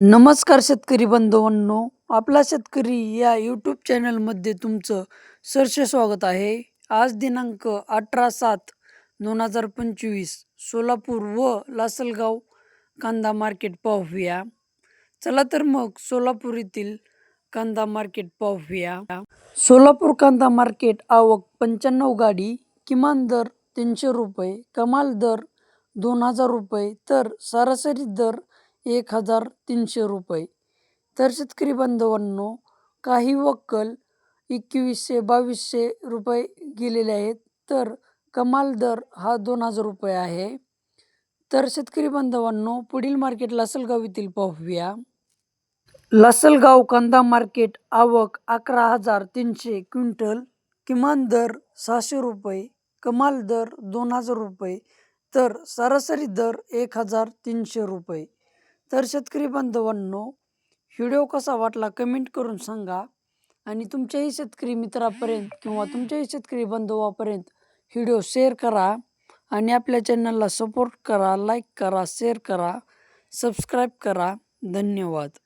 नमस्कार शेतकरी बंधूंनो आपला शेतकरी या यूट्यूब चॅनलमध्ये तुमचं सरसे स्वागत आहे. आज दिनांक अठरा सात दोन हजार पंचवीस सोलापूर व लासलगाव कांदा मार्केट पाहूया चला तर मग सोलापूर येथील कांदा मार्केट पाहूया सोलापूर कांदा मार्केट आवक पंच्याण्णव गाडी किमान दर तीनशे रुपये कमाल दर दोन हजार रुपये तर सरासरी दर एक हजार तीनशे रुपये. तर शेतकरी बांधवांनो काही वक्कल एकवीसशे बावीसशे रुपये गेलेले आहेत. तर कमाल दर हा दोन हजार रुपये आहे. तर शेतकरी बांधवांनो पुढील मार्केट लासलगाव येथील पाहूया. लासलगाव कांदा मार्केट आवक अकरा हजार तीनशे क्विंटल. किमान दर सहाशे रुपये कमाल दर दोन हजार रुपये. तर सरासरी दर एक हजार तीनशे रुपये. तर शेतकरी बांधवांनो व्हिडिओ कसा वाटला कमेंट करून सांगा. आणि तुमच्याही शेतकरी मित्रापर्यंत किंवा तुमच्याही शेतकरी बांधवापर्यंत व्हिडिओ शेअर करा. आणि आपल्या चॅनलला सपोर्ट करा लाईक करा शेअर करा सबस्क्राईब करा. धन्यवाद.